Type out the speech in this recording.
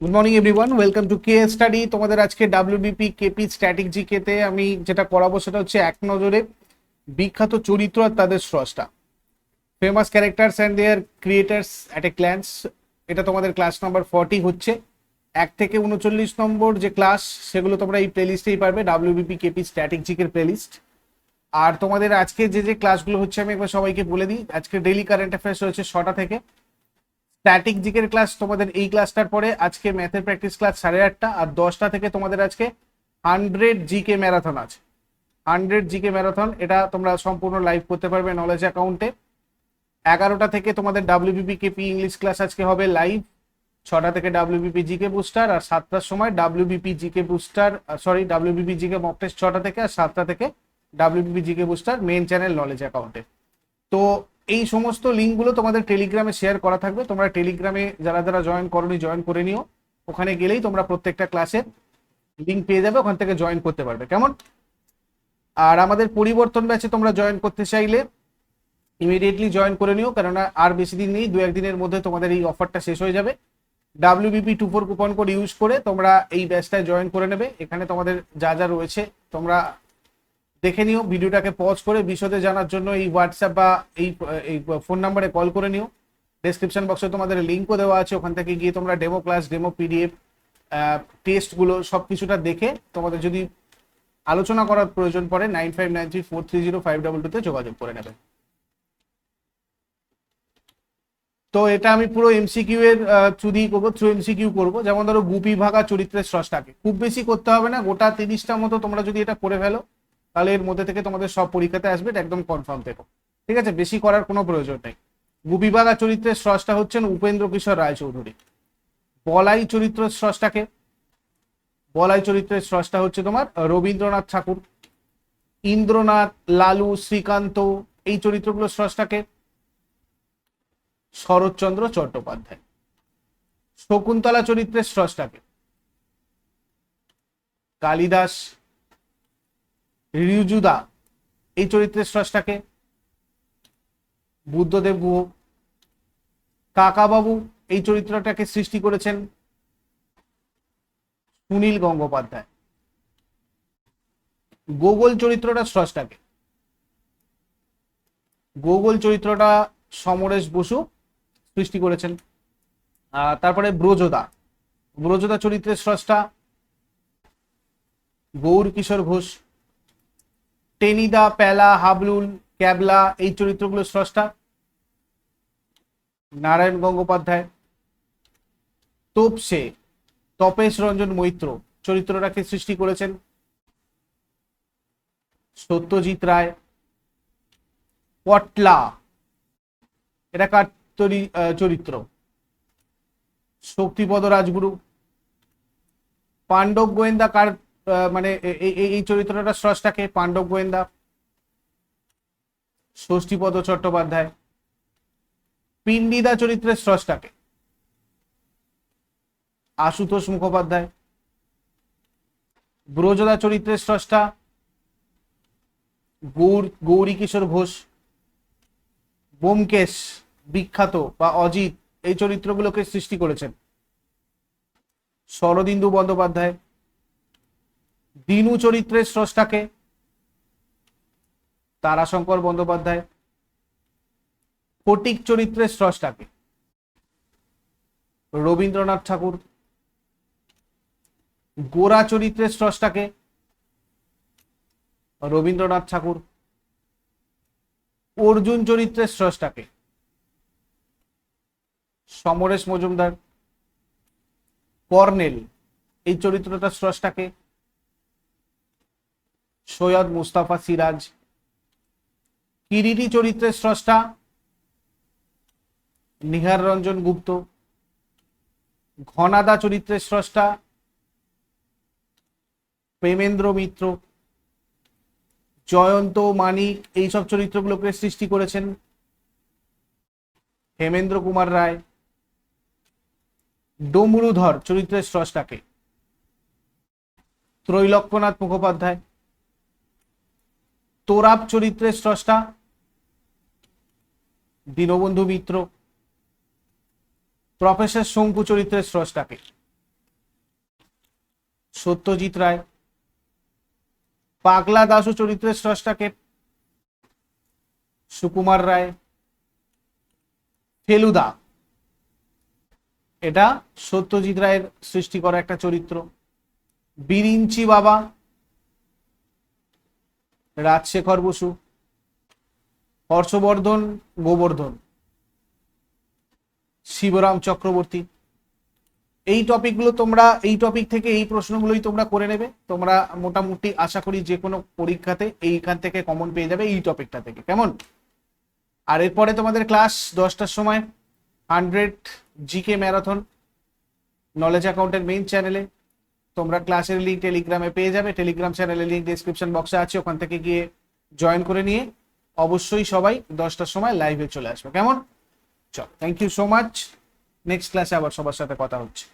Good morning everyone welcome to K study তোমাদের আজকে WBP KP static জিকেতে আমি যেটা করাবো সেটা হচ্ছে এক নজরে বিখ্যাত চরিত্র আর তাদের স্রষ্টা। Famous characters and their creators at a glance এটা তোমাদের ক্লাস নাম্বার ফর্টি হচ্ছে। এক থেকে উনচল্লিশ নম্বর যে ক্লাস সেগুলো তোমরা এই প্লেলিস্টেই পারবে ডাব্লিউবিপি কেপি স্ট্যাটিক জিকের প্লেলিস্ট আর তোমাদের আজকে যে যে ক্লাসগুলো হচ্ছে, আমি একবার সবাইকে বলে দিই। আজকে ডেইলি কারেন্ট অ্যাফেয়ার্স রয়েছে ছটা থেকে। স্ট্যাটিক জিকের ক্লাস তোমাদের এই ক্লাসটার পরে আজকে ম্যাথের প্র্যাকটিস ক্লাস সাড়ে আটটা, আর দশটা থেকে তোমাদের আজকে হান্ড্রেড জিকে ম্যারাথন আছে। হান্ড্রেড জিকে ম্যারাথন এটা তোমরা সম্পূর্ণ লাইভ করতে পারবে নলেজ অ্যাকাউন্টে এগারোটা থেকে তোমাদের ডাব্লিউবিপি কেপি ইংলিশ ক্লাস আজকে হবে লাইভ ছটা থেকে ডাব্লিউবিপি জিকে বুস্টার আর সাতটার সময় WBP GK booster sorry WBP GK mock test ছটা থেকে আর সাতটা থেকে WBP GK booster main channel knowledge অ্যাকাউন্টে তো এই সমস্ত লিঙ্কগুলো তোমাদের টেলিগ্রামে শেয়ার করা থাকবে। তোমরা টেলিগ্রামে যারা যারা জয়েন করনি জয়েন করে নিও। ওখানে গেলেই তোমরা প্রত্যেকটা ক্লাসে লিঙ্ক পেয়ে যাবে, ওখান থেকে জয়েন করতে পারবে। কেমন? আর আমাদের পরিবর্তন ব্যাচে তোমরা জয়েন করতে চাইলে ইমিডিয়েটলি জয়েন করে নিও, কেননা আর বেশি দিন নেই দু একদিনের মধ্যে তোমাদের এই অফারটা শেষ হয়ে যাবে। WBP two four coupon code use করে তোমরা এই ব্যাচটায় জয়েন করে নেবে। এখানে তোমাদের যা যা রয়েছে, তোমরা দেখে নিও, ভিডিওটাকে পজ করে বিশদে জানার জন্য এই হোয়াটসঅ্যাপ বা এই এই ফোন নাম্বারে কল করে নিও। ডেসক্রিপশন বক্সে তোমাদের লিঙ্কও দেওয়া আছে, ওখান থেকে গিয়ে তোমরা ডেমো ক্লাস ডেমো পিডিএফ টেস্টগুলো সব কিছুটা দেখে তোমাদের যদি আলোচনা করার প্রয়োজন পড়ে nine five nine three four three zero five double টুতে যোগাযোগ করে নেবে। তো এটা আমি পুরো এমসিকিউ এর থ্রু দিয়ে করব থ্রু এমসিকিউ করব। যেমন ধরো গুপি ভাগা চরিত্রের স্রষ্টাকে। খুব বেশি করতে হবে না, গোটা তিরিশটা মতো তোমরা যদি এটা করে ফেলো তাহলে এর মধ্যে থেকে তোমাদের সব পরীক্ষাতে আসবে, এটা একদম কনফার্ম থেকো ঠিক আছে? বেশি করার কোনো প্রয়োজন নেই। গুপি ভাগা চরিত্রের স্রষ্টা হচ্ছেন উপেন্দ্র কিশোর রায়চৌধুরী। বলাই চরিত্রের স্রষ্টাকে? বলাই চরিত্রের স্রষ্টা হচ্ছে তোমার রবীন্দ্রনাথ ঠাকুর। ইন্দ্রনাথ, লালু, শ্রীকান্ত, এই চরিত্রগুলোর স্রষ্টাকে? শরৎচন্দ্র চট্টোপাধ্যায়। শকুন্তলা চরিত্রের স্রষ্টাকে? কালিদাস রিজুদা, এই চরিত্রের স্রষ্টাকে? বুদ্ধদেব গুহ, কাকাবাবু এই চরিত্রটাকে সৃষ্টি করেছেন সুনীল গঙ্গোপাধ্যায়। গোগল চরিত্রটা স্রষ্টাকে। গোগল চরিত্রটা সমরেশ বসু সৃষ্টি করেছেন। তারপরে ব্রজদা। ব্রজদা চরিত্রের স্রষ্টা গৌর কিশোর ঘোষ। টেনিদা প্যালা হাবলুল, ক্যাবলা এই চরিত্রগুলো স্রষ্টা। নারায়ণ গঙ্গোপাধ্যায় তোপসে তপেশ রঞ্জন মৈত্র চরিত্রটাকে সৃষ্টি করেছেন। সত্যজিৎ রায়, পটলা, এটা কার তৈরি চরিত্র? শক্তিপদ রাজগুরু, পাণ্ডব গোয়েন্দা কার মানে এই- চরিত্রটা স্রষ্টাকে পাণ্ডব গোয়েন্দা, ষষ্ঠীপদ চট্টোপাধ্যায়। পিণ্ডিদা চরিত্রের স্রষ্টাকে আশুতোষ মুখোপাধ্যায়। ব্রজদা চরিত্রের স্রষ্টা, গৌর, গৌরী কিশোর ঘোষ বোমকেশ বিখ্যাত বা অজিত, এই চরিত্রগুলোকে সৃষ্টি করেছেন। শরদিন্দু বন্দ্যোপাধ্যায় দিনু চরিত্রের স্রষ্টাকে, তারাশঙ্কর বন্দ্যোপাধ্যায়, ফটিক চরিত্রের স্রষ্টাকে, রবীন্দ্রনাথ ঠাকুর, গোরা চরিত্রের স্রষ্টাকে, রবীন্দ্রনাথ ঠাকুর, অর্জুন চরিত্রের স্রষ্টাকে, সমরেশ মজুমদার, কর্নেল, এই চরিত্রটার স্রষ্টাকে সৈয়দ মুস্তাফা সিরাজ। কিরিটি চরিত্রের স্রষ্টা নিহার রঞ্জন গুপ্ত। ঘনাদা চরিত্রের স্রষ্টা প্রেমেন্দ্র মিত্র। জয়ন্ত মানিক এইসব চরিত্রগুলোকে সৃষ্টি করেছেন হেমেন্দ্র কুমার রায়। ডমরুধর চরিত্রের স্রষ্টাকে। ত্রৈলক্যনাথ মুখোপাধ্যায়। তোরাব চরিত্রের স্রষ্টা, দীনবন্ধু মিত্র, প্রফেসর শঙ্কু চরিত্রের স্রষ্টাকে। সত্যজিৎ রায়, পাগলা দাসু চরিত্রের স্রষ্টাকে, সুকুমার রায়, ফেলুদা। এটা সত্যজিৎ রায়ের সৃষ্টি করা একটা চরিত্র। বিরিঞ্চি বাবা রাজশেখর বসু, হর্ষবর্ধন গোবর্ধন, শিবরাম চক্রবর্তী। এই টপিকগুলো তোমরা, এই টপিক থেকে এই প্রশ্নগুলোই তোমরা করে নেবে। তোমরা মোটামুটি আশা করি যে কোনো পরীক্ষাতে এইখান থেকে কমন পেয়ে যাবে এই টপিকটা থেকে। কেমন? আর এরপরে তোমাদের ক্লাস দশটার সময় হান্ড্রেড জিকে ম্যারাথন নলেজ অ্যাকাউন্টের মেইন চ্যানেলে তোমরা ক্লাসের লিঙ্ক টেলিগ্রামে পেয়ে যাবে। টেলিগ্রাম চ্যানেলের লিঙ্ক ডিসক্রিপশন বক্সে আছে, ওখান থেকে গিয়ে জয়েন করে নিয়ে অবশ্যই সবাই দশটার সময় লাইভে চলে আসবে। কেমন? চল thank you so much next ক্লাসে আবার সবার সাথে কথা হচ্ছে।